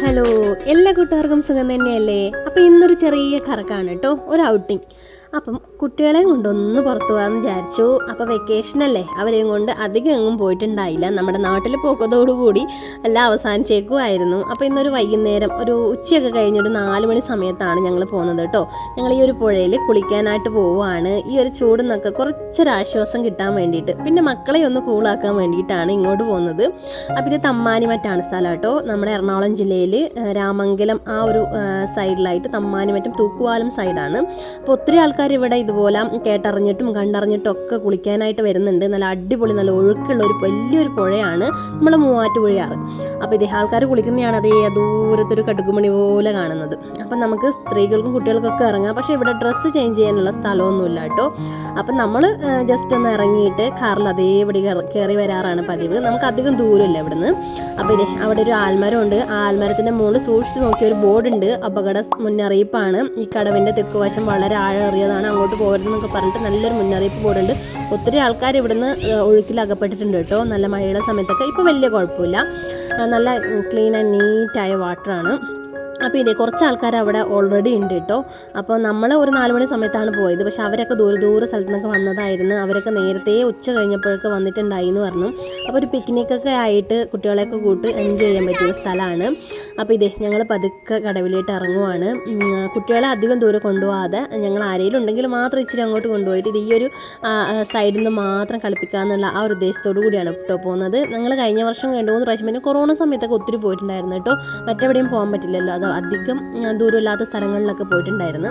Hello എല്ലാ കൂട്ടുകാർക്കും സുഖം തന്നെയല്ലേ? അപ്പോൾ ഇന്നൊരു ചെറിയ കറക്കാണ് കേട്ടോ ഒരു ഔട്ടിങ് അപ്പം കുട്ടികളെയും കൊണ്ടൊന്ന് പുറത്തു പോകാമെന്ന് വിചാരിച്ചു. അപ്പോൾ വെക്കേഷനല്ലേ അവരെയും കൊണ്ട് അധികം എങ്ങും പോയിട്ടുണ്ടായില്ല. നമ്മുടെ നാട്ടിൽ പോക്കതോടുകൂടി എല്ലാം അവസാനിച്ചേക്കുമായിരുന്നു. അപ്പോൾ ഇന്നൊരു വൈകുന്നേരം ഒരു ഉച്ചയൊക്കെ കഴിഞ്ഞൊരു നാല് മണി സമയത്താണ് ഞങ്ങൾ പോകുന്നത് കേട്ടോ. ഞങ്ങൾ ഈ ഒരു പുഴയിൽ കുളിക്കാനായിട്ട് പോവുകയാണ്. ഈ ഒരു ചൂട് നിന്നൊക്കെ കുറച്ചൊരാശ്വാസം കിട്ടാൻ വേണ്ടിയിട്ട്. പിന്നെ മക്കളെ ഒന്ന് കൂളാക്കാൻ വേണ്ടിയിട്ടാണ് ഇങ്ങോട്ട് പോകുന്നത്. അപ്പോൾ ഇത് തമ്മാനിമറ്റാണ് സ്ഥലം കേട്ടോ. നമ്മുടെ എറണാകുളം ജില്ലയിൽ രാമംഗലം ആ ഒരു സൈഡിലായിട്ട് തമ്മാനിമറ്റം തൂക്കുവാലം സൈഡാണ് അപ്പോൾ ഒത്തിരി ആൾക്കാർ ഇവിടെ ഇതുപോലെ കേട്ടറിഞ്ഞിട്ടും കണ്ടറിഞ്ഞിട്ടും ഒക്കെ കുളിക്കാനായിട്ട് വരുന്നുണ്ട്. നല്ല അടിപൊളി നല്ല ഒഴുക്കുള്ള ഒരു വലിയൊരു പുഴയാണ് നമ്മൾ മൂവാറ്റുപുഴയാറ് അപ്പോൾ ഇതേ ആൾക്കാർ കുളിക്കുന്നതാണ് അതേ ദൂരത്തൊരു കടുകുമണി പോലെ കാണുന്നത്. അപ്പം നമുക്ക് സ്ത്രീകൾക്കും കുട്ടികൾക്കൊക്കെ ഇറങ്ങാം. പക്ഷേ ഇവിടെ ഡ്രസ്സ് ചേഞ്ച് ചെയ്യാനുള്ള സ്ഥലമൊന്നുമില്ല കേട്ടോ. അപ്പം നമ്മൾ ജസ്റ്റ് ഒന്ന് ഇറങ്ങിയിട്ട് കാറിൽ അതേപടി കയറി വരാറാണ് പതിവ്. നമുക്ക് അധികം ദൂരമില്ല ഇവിടുന്ന്. അപ്പോൾ ഇതേ അവിടെ ഒരു ആൽമരമുണ്ട്. ആ ആൽമരത്തിന്റെ മുകളിൽ സൂക്ഷിച്ച് നോക്കിയ ഒരു ബോർഡുണ്ട്. അപകട മുന്നറിയിപ്പാണ്. ഈ കടവിന്റെ തെക്കുവശം വളരെ ആഴമേറിയതാണ്. അങ്ങോട്ട് പോകരുതെന്നൊക്കെ പറഞ്ഞിട്ട് നല്ലൊരു മുന്നറിയിപ്പ് ബോർഡുണ്ട്. ഒത്തിരി ആൾക്കാർ ഇവിടുന്ന് ഒഴുക്കിൽ അകപ്പെട്ടിട്ടുണ്ട് കേട്ടോ. നല്ല മഴയുടെ സമയത്തൊക്കെ. ഇപ്പോൾ വലിയ കുഴപ്പമില്ല. നല്ല ക്ലീൻ ആൻഡ് നീറ്റായ വാട്ടറാണ് അപ്പോൾ ഇതേ കുറച്ച് ആൾക്കാർ അവിടെ ഓൾറെഡി ഉണ്ട് കേട്ടോ. അപ്പോൾ നമ്മൾ ഒരു നാല് മണി സമയത്താണ് പോയത്. പക്ഷെ അവരൊക്കെ ദൂരെ ദൂരെ സ്ഥലത്തു നിന്നൊക്കെ വന്നതായിരുന്നു. അവരൊക്കെ നേരത്തെ ഉച്ച കഴിഞ്ഞപ്പോഴൊക്കെ വന്നിട്ടുണ്ടായി എന്ന് പറഞ്ഞു. അപ്പോൾ ഒരു പിക്നിക്കൊക്കെ ആയിട്ട് കുട്ടികളെയൊക്കെ കൂട്ട് എൻജോയ് ചെയ്യാൻ പറ്റിയ സ്ഥലമാണ്. അപ്പോൾ ഇതേ ഞങ്ങൾ പതുക്കെ കടവിലേട്ട് ഇറങ്ങുവാണ്. കുട്ടികളെ അധികം ദൂരെ കൊണ്ടുപോകാതെ ഞങ്ങൾ ആരെങ്കിലും ഉണ്ടെങ്കിൽ മാത്രം ഇച്ചിരി അങ്ങോട്ട് കൊണ്ടുപോയിട്ട് ഇത് ഈ ഒരു സൈഡിൽ നിന്ന് മാത്രം കളിപ്പിക്കാന്നുള്ള ആ ഒരു ഉദ്ദേശത്തോടു കൂടിയാണ് കേട്ടോ പോകുന്നത്. ഞങ്ങൾ കഴിഞ്ഞ വർഷം രണ്ട് മൂന്ന് പ്രാവശ്യം പിന്നെ കൊറോണ സമയത്തൊക്കെ ഒത്തിരി പോയിട്ടുണ്ടായിരുന്നു കേട്ടോ മറ്റെവിടെയും പോകാൻ പറ്റില്ലല്ലോ. അത് അധികം ദൂരമില്ലാത്ത സ്ഥലങ്ങളിലൊക്കെ പോയിട്ടുണ്ടായിരുന്നു.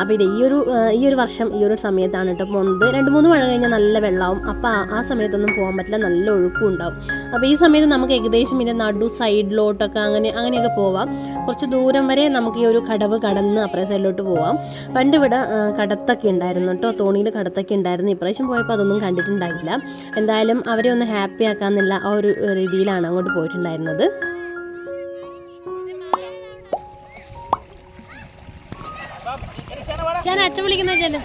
അപ്പോൾ ഇത് ഈ ഒരു ഈ ഒരു വർഷം ഈ ഒരു സമയത്താണ് കേട്ടോ പോകുന്നത്. രണ്ട് മൂന്ന് മഴ കഴിഞ്ഞാൽ നല്ല വെള്ളമാവും അപ്പോൾ ആ- സമയത്തൊന്നും പോകാൻ പറ്റില്ല. നല്ല ഒഴുക്കും ഉണ്ടാവും. അപ്പോൾ ഈ സമയത്ത് നമുക്ക് ഏകദേശം ഇതിന്റെ നടു സൈഡിലോട്ടൊക്കെ അങ്ങനെ അങ്ങനെയൊക്കെ പോവാം. കുറച്ച് ദൂരം വരെ നമുക്ക് ഈ ഒരു കടവ് കടന്ന് അപ്പുറേ സൈഡിലോട്ട് പോവാം. പണ്ട് ഇവിടെ കടത്തൊക്കെ ഉണ്ടായിരുന്നു കേട്ടോ. തോണിയിൽ കടത്തൊക്കെ ഉണ്ടായിരുന്നു. ഇപ്രാവശ്യം പോയപ്പോൾ അതൊന്നും കണ്ടിട്ടുണ്ടായില്ല. എന്തായാലും അവരെ ഒന്ന് ഹാപ്പി ആക്കാന്നുള്ള ആ ഒരു രീതിയിലാണ് അങ്ങോട്ട് പോയിട്ടുണ്ടായിരുന്നത്. ഞാൻ അച്ഛൻ വിളിക്കുന്ന ചെല്ലു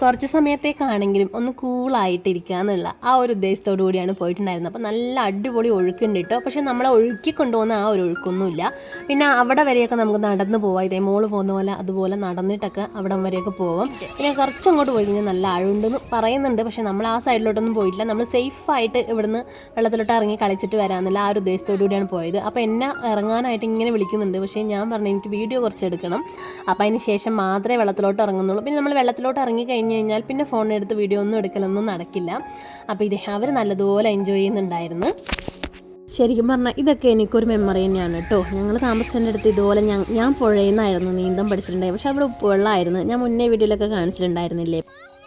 കുറച്ച് സമയത്തേക്കാണെങ്കിലും ഒന്ന് കൂളായിട്ടിരിക്കുക എന്നുള്ള ആ ഒരു ഉദ്ദേശത്തോടു കൂടിയാണ് പോയിട്ടുണ്ടായിരുന്നത്. അപ്പോൾ നല്ല അടിപൊളി ഒഴുക്കുണ്ട് കേട്ടോ. പക്ഷെ നമ്മളെ ഒഴുക്കി കൊണ്ടുപോകുന്ന ആ ഒരു ഒഴുക്കൊന്നുമില്ല. പിന്നെ അവിടെ വരെയൊക്കെ നമുക്ക് നടന്ന് പോവാം. ഇതേ മോൾ പോകുന്ന പോലെ അതുപോലെ നടന്നിട്ടൊക്കെ അവിടം വരെയൊക്കെ പോവാം. പിന്നെ കുറച്ച് അങ്ങോട്ട് പോയി കഴിഞ്ഞാൽ നല്ല ആഴുണ്ടെന്ന് പറയുന്നുണ്ട്. പക്ഷെ നമ്മൾ ആ സൈഡിലോട്ടൊന്നും പോയിട്ടില്ല. നമ്മൾ സേഫായിട്ട് ഇവിടുന്ന് വെള്ളത്തിലോട്ട് ഇറങ്ങി കളിച്ചിട്ട് വരാമെന്നുള്ള ആ ഒരു ഉദ്ദേശത്തോടു കൂടിയാണ് പോയത്. അപ്പോൾ എന്നെ ഇറങ്ങാനായിട്ട് ഇങ്ങനെ വിളിക്കുന്നുണ്ട്. പക്ഷേ ഞാൻ പറഞ്ഞു എനിക്ക് വീഡിയോ കുറച്ച് എടുക്കണം. അപ്പോൾ അതിന് ശേഷം മാത്രമേ വെള്ളത്തിലോട്ട് ഇറങ്ങുന്നുള്ളൂ. പിന്നെ നമ്മൾ വെള്ളത്തിലോട്ട് ഇറങ്ങി കഴിഞ്ഞ് കഴിഞ്ഞാൽ പിന്നെ ഫോൺ എടുത്ത് വീഡിയോ ഒന്നും എടുക്കലൊന്നും നടക്കില്ല. അപ്പോൾ ഇത് അവർ നല്ലതുപോലെ എൻജോയ് ചെയ്യുന്നുണ്ടായിരുന്നു. ശരിക്കും പറഞ്ഞാൽ ഇതൊക്കെ എനിക്കൊരു മെമ്മറി തന്നെയാണ് കേട്ടോ ഞങ്ങൾ താമസിച്ചതിന്റെ അടുത്ത് ഇതുപോലെ ഞാൻ ഞാൻ പുഴയിൽ നിന്നായിരുന്നു നീന്തം പഠിച്ചിട്ടുണ്ടായിരുന്നു പക്ഷേ അവിടെ ഉപ്പുവെള്ളമായിരുന്നു ഞാൻ മുന്നേ വീഡിയോയിലൊക്കെ കാണിച്ചിട്ടുണ്ടായിരുന്നില്ലേ?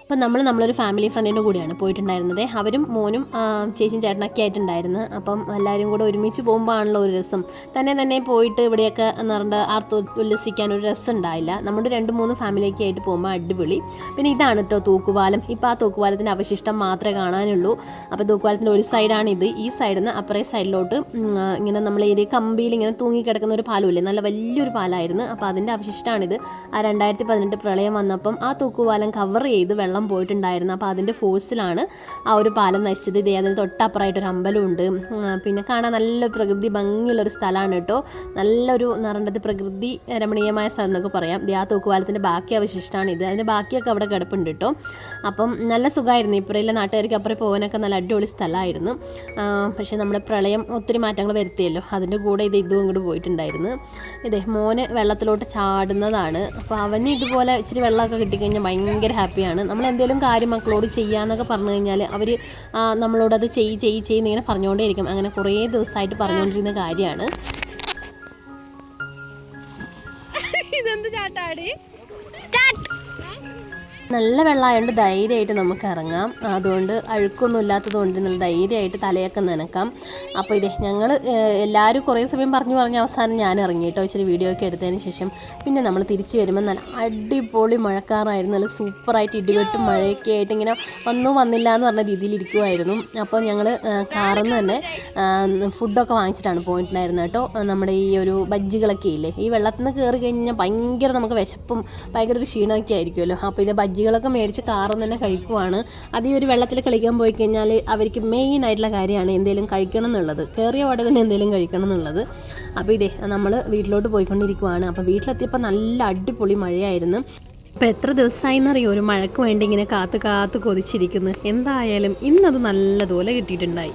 അപ്പം നമ്മൾ നമ്മളൊരു ഫാമിലി ഫ്രണ്ടിന്റെ കൂടെയാണ് പോയിട്ടുണ്ടായിരുന്നത്. അവരും മോനും ചേച്ചിയും ചേട്ടനൊക്കെ ആയിട്ടുണ്ടായിരുന്നു. അപ്പം എല്ലാവരും കൂടെ ഒരുമിച്ച് പോകുമ്പോൾ ആണല്ലോ ഒരു രസം. തന്നെ തന്നെ പോയിട്ട് ഇവിടെയൊക്കെ എന്ന് പറഞ്ഞിട്ട് ആർത്ത് ഉല്ലസിക്കാൻ ഒരു രസം ഉണ്ടായില്ല. നമ്മുടെ രണ്ട് മൂന്ന് ഫാമിലിയൊക്കെ ആയിട്ട് പോകുമ്പോൾ അടിപൊളി. പിന്നെ ഇതാണ് കേട്ടോ തൂക്കുപാലം. ഇപ്പോൾ ആ തൂക്കുപാലത്തിന്റെ അവശിഷ്ടം മാത്രമേ കാണാനുള്ളൂ. അപ്പോൾ തൂക്കുപാലത്തിന്റെ ഒരു സൈഡാണ് ഇത്. ഈ സൈഡിൽ നിന്ന് അപ്പുറേ സൈഡിലോട്ട് ഇങ്ങനെ നമ്മൾ ഈ കമ്പിയിൽ ഇങ്ങനെ തൂങ്ങിക്കിടക്കുന്ന ഒരു പാലമില്ലേ? നല്ല വലിയൊരു പാലായിരുന്നു. അപ്പോൾ അതിന്റെ അവശിഷ്ടമാണിത് ആ രണ്ടായിരത്തി പതിനെട്ട് പ്രളയം വന്നപ്പം ആ തൂക്കുപാലം കവർ ചെയ്ത് വെള്ളം പോയിട്ടുണ്ടായിരുന്നു. അപ്പോൾ അതിന്റെ ഫോഴ്സിലാണ് ആ ഒരു പാലം നശിച്ചത്. ഇതേ അതിന് തൊട്ടപ്പുറമായിട്ട് ഒരു അമ്പലമുണ്ട് പിന്നെ കാണാൻ നല്ല പ്രകൃതി ഭംഗിയുള്ളൊരു സ്ഥലമാണ് കേട്ടോ. നല്ലൊരു നിറണ്ടത് പ്രകൃതി രമണീയമായ സ്ഥലം എന്നൊക്കെ പറയാം. ദേ ആ തൂക്കുപാലത്തിന്റെ ബാക്കി അവശിഷ്ടമാണ് ഇത്. അതിന്റെ ബാക്കിയൊക്കെ അവിടെ കിടപ്പുണ്ട് കേട്ടോ. അപ്പം നല്ല സുഖമായിരുന്നു. ഇപ്പുറയിലെ നാട്ടുകാർക്ക് അപ്പുറം പോകാനൊക്കെ നല്ല അടിപൊളി സ്ഥലമായിരുന്നു. പക്ഷേ നമ്മുടെ പ്രളയം ഒത്തിരി മാറ്റങ്ങൾ വരുത്തിയല്ലോ. അതിന്റെ കൂടെ ഇത് ഇതും ഇങ്ങോട്ട് പോയിട്ടുണ്ടായിരുന്നു. ഇതേ മോന് വെള്ളത്തിലോട്ട് ചാടുന്നതാണ്. അപ്പോൾ അവന് ഇതുപോലെ ഇച്ചിരി വെള്ളമൊക്കെ കിട്ടിക്കഴിഞ്ഞാൽ ഭയങ്കര ഹാപ്പിയാണ് നമ്മൾ എന്തെങ്കിലും കാര്യം മക്കളോട് ചെയ്യാന്നൊക്കെ പറഞ്ഞു കഴിഞ്ഞാൽ അവർ നമ്മളോട് അത് ചെയ്യ് ചെയ്യ് ചെയ്യുന്ന ഇങ്ങനെ പറഞ്ഞുകൊണ്ടേയിരിക്കും അങ്ങനെ കുറേ ദിവസമായിട്ട് പറഞ്ഞുകൊണ്ടിരുന്ന കാര്യമാണ് ഇതെന്ത് ചാട്ടാടി? നല്ല വെള്ളമായതുകൊണ്ട് ധൈര്യമായിട്ട് നമുക്ക് ഇറങ്ങാം. അതുകൊണ്ട് അഴുക്കൊന്നും ഇല്ലാത്തത് കൊണ്ട് നല്ല ധൈര്യമായിട്ട് തലയൊക്കെ നനക്കാം. അപ്പോൾ ഇതേ ഞങ്ങൾ എല്ലാവരും കുറേ സമയം പറഞ്ഞു പറഞ്ഞ് അവസാനം ഞാൻ ഇറങ്ങി കേട്ടോ. ഇച്ചിരി വീഡിയോ ഒക്കെ എടുത്തതിന് ശേഷം പിന്നെ നമ്മൾ തിരിച്ചു വരുമ്പോൾ നല്ല അടിപൊളി മഴക്കാറായിരുന്നു. നല്ല സൂപ്പറായിട്ട് ഇടിവെട്ടും മഴയൊക്കെ ആയിട്ട് ഇങ്ങനെ വന്നു വന്നില്ല എന്ന് പറഞ്ഞ രീതിയിൽ ഇരിക്കുമായിരുന്നു അപ്പോൾ ഞങ്ങൾ കാറിൽ നിന്ന് തന്നെ ഫുഡൊക്കെ വാങ്ങിച്ചിട്ടാണ് പോയിട്ടുണ്ടായിരുന്നത് കേട്ടോ. നമ്മുടെ ഈ ഒരു ബജ്ജികളൊക്കെ ഇല്ലേ ഈ വെള്ളത്തിൽ നിന്ന് കയറി കഴിഞ്ഞാൽ ഭയങ്കര നമുക്ക് വിശപ്പും ഭയങ്കര ഒരു ക്ഷീണമൊക്കെ ആയിരിക്കുമല്ലോ. അപ്പോൾ ഇത് ബജ്ജികളൊക്കെ മേടിച്ച് നിന്ന് തന്നെ കഴിക്കുവാണ്. അത് ഈ ഒരു വെള്ളത്തിൽ കളിക്കാൻ പോയി കഴിഞ്ഞാൽ അവർക്ക് മെയിൻ ആയിട്ടുള്ള കാര്യമാണ് എന്തെങ്കിലും കഴിക്കണം എന്നുള്ളത് കയറിയ പാടെ തന്നെ എന്തെങ്കിലും കഴിക്കണം എന്നുള്ളത് അപ്പോൾ ഇതേ നമ്മൾ വീട്ടിലോട്ട് പോയിക്കൊണ്ടിരിക്കുവാണ്. അപ്പോൾ വീട്ടിലെത്തിയപ്പോൾ നല്ല അടിപൊളി മഴയായിരുന്നു. ഇപ്പോൾ എത്ര ദിവസമായി എന്നറിയോ ഒരു മഴയ്ക്ക് വേണ്ടി ഇങ്ങനെ കാത്ത് കാത്ത് കൊതിച്ചിരിക്കുന്നു. എന്തായാലും ഇന്നത് നല്ലതുപോലെ കിട്ടിയിട്ടുണ്ടായി.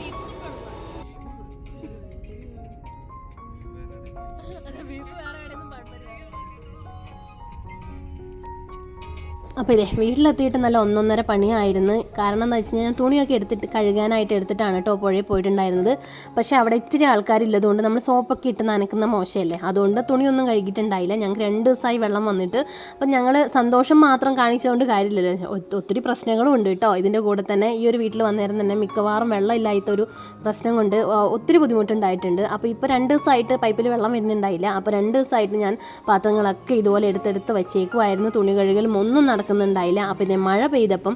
അപ്പോൾ ഇതേ വീട്ടിലെത്തിയിട്ട് നല്ല ഒന്നൊന്നര പണിയായിരുന്നു. കാരണം എന്താ വെച്ച് കഴിഞ്ഞാൽ തുണിയൊക്കെ എടുത്തിട്ട് കഴുകാനായിട്ട് എടുത്തിട്ടാണ് കേട്ടോ പുഴയിൽ പോയിട്ടുണ്ടായിരുന്നത്. പക്ഷേ അവിടെ ഇച്ചിരി ആൾക്കാരില്ലതുകൊണ്ട് നമ്മൾ സോപ്പൊക്കെ ഇട്ട് നനക്കുന്ന മോശമല്ലേ? അതുകൊണ്ട് തുണിയൊന്നും കഴുകിയിട്ടുണ്ടായില്ല. ഞങ്ങൾക്ക് രണ്ട് ദിവസമായി വെള്ളം വന്നിട്ട്. അപ്പം ഞങ്ങൾ സന്തോഷം മാത്രം കാണിച്ചുകൊണ്ട് കാര്യമില്ലല്ലോ. ഒത്തിരി പ്രശ്നങ്ങളും ഉണ്ട് കേട്ടോ. ഇതിന്റെ കൂടെ തന്നെ ഈ ഒരു വീട്ടിൽ വന്നേരം തന്നെ മിക്കവാറും വെള്ളം ഇല്ലാത്തൊരു പ്രശ്നം കൊണ്ട് ഒത്തിരി ബുദ്ധിമുട്ടുണ്ടായിട്ടുണ്ട്. അപ്പോൾ ഇപ്പോൾ രണ്ട് ദിവസമായിട്ട് പൈപ്പിൽ വെള്ളം വരുന്നുണ്ടായില്ല. അപ്പോൾ രണ്ട് ദിവസമായിട്ട് ഞാൻ പാത്രങ്ങളൊക്കെ ഇതുപോലെ എടുത്തെടുത്ത് വെച്ചേക്കുമായിരുന്നു തുണി കഴുകലും ഒന്നും നടക്കുന്നുണ്ടായില്ല. അപ്പോൾ ഇതേ മഴ പെയ്തപ്പം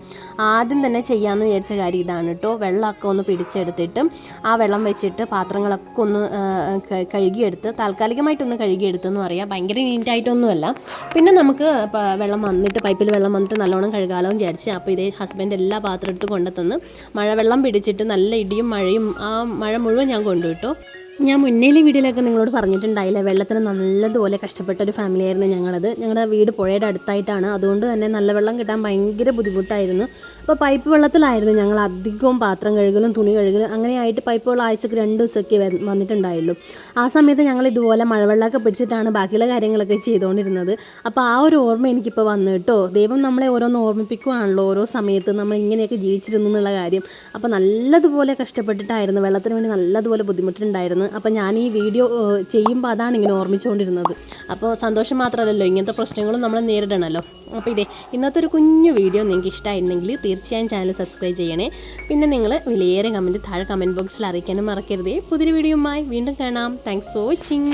ആദ്യം തന്നെ ചെയ്യാമെന്ന് വിചാരിച്ച കാര്യം ഇതാണ് കേട്ടോ വെള്ളമൊക്കെ ഒന്ന് പിടിച്ചെടുത്തിട്ട് ആ വെള്ളം വെച്ചിട്ട് പാത്രങ്ങളൊക്കെ ഒന്ന് കഴുകിയെടുത്ത് താൽക്കാലികമായിട്ടൊന്ന് കഴുകിയെടുത്തെന്ന് പറയാം. ഭയങ്കര നീറ്റായിട്ടൊന്നുമല്ല. പിന്നെ നമുക്ക് വെള്ളം വന്നിട്ട് പൈപ്പിൽ വെള്ളം വന്നിട്ട് നല്ലോണം കഴുകാലോ വിചാരിച്ച് അപ്പോൾ ഇതേ ഹസ്ബൻഡ് എല്ലാ പാത്രം എടുത്ത് കൊണ്ടുത്തന്ന് മഴവെള്ളം പിടിച്ചിട്ട് നല്ല ഇടിയും മഴയും ആ മഴ മുഴുവൻ ഞാൻ കൊണ്ടുവിട്ടു. ഞാൻ മുന്നേലെ വീഡിയോയിലൊക്കെ നിങ്ങളോട് പറഞ്ഞിട്ടുണ്ടായില്ല വെള്ളത്തിന് നല്ലതുപോലെ കഷ്ടപ്പെട്ട ഒരു ഫാമിലി ആയിരുന്നു ഞങ്ങളത്. ഞങ്ങളുടെ വീട് പുഴയുടെ അടുത്തായിട്ടാണ്. അതുകൊണ്ട് തന്നെ നല്ല വെള്ളം കിട്ടാൻ ഭയങ്കര ബുദ്ധിമുട്ടായിരുന്നു. അപ്പോൾ പൈപ്പ് വെള്ളത്തിലായിരുന്നു ഞങ്ങൾ അധികവും പാത്രം കഴുകലും തുണി കഴുകലും അങ്ങനെയായിട്ട് പൈപ്പ് വെള്ളം ആഴ്ചക്ക് രണ്ട് ദിവസമൊക്കെ വന്നിട്ടുണ്ടായുള്ളൂ. ആ സമയത്ത് ഞങ്ങൾ ഇതുപോലെ മഴവെള്ളമൊക്കെ പിടിച്ചിട്ടാണ് ബാക്കിയുള്ള കാര്യങ്ങളൊക്കെ ചെയ്തുകൊണ്ടിരുന്നത്. അപ്പോൾ ആ ഒരു ഓർമ്മ എനിക്കിപ്പോൾ വന്നു കേട്ടോ. ദൈവം നമ്മളെ ഓരോന്ന് ഓർമ്മിപ്പിക്കുവാണല്ലോ. ഓരോ സമയത്ത് നമ്മൾ ഇങ്ങനെയൊക്കെ ജീവിച്ചിരുന്നു എന്നുള്ള കാര്യം. അപ്പോൾ നല്ലതുപോലെ കഷ്ടപ്പെട്ടിട്ടായിരുന്നു. വെള്ളത്തിന് വേണ്ടി നല്ലതുപോലെ ബുദ്ധിമുട്ടുണ്ടായിരുന്നു. അപ്പോൾ ഞാൻ ഈ വീഡിയോ ചെയ്യുമ്പോൾ അതാണ് ഇങ്ങനെ ഓർമ്മിച്ചുകൊണ്ടിരുന്നത് അപ്പോൾ സന്തോഷം മാത്രമല്ലല്ലോ ഇങ്ങനത്തെ പ്രശ്നങ്ങളും നമ്മൾ നേരിടണമല്ലോ അപ്പോൾ ഇതേ ഇന്നത്തെ ഒരു കുഞ്ഞു വീഡിയോ നിങ്ങൾക്ക് ഇഷ്ടമായിരുന്നെങ്കിൽ തീർച്ചയായും ചാനൽ സബ്സ്ക്രൈബ് ചെയ്യണേ. പിന്നെ നിങ്ങൾ വിലയേറെ കമന്റ് താഴെ കമന്റ് ബോക്സിൽ അറിയിക്കാനും മറക്കരുതേ. പുതിയൊരു വീഡിയോയുമായി വീണ്ടും കാണാം. Thanks for watching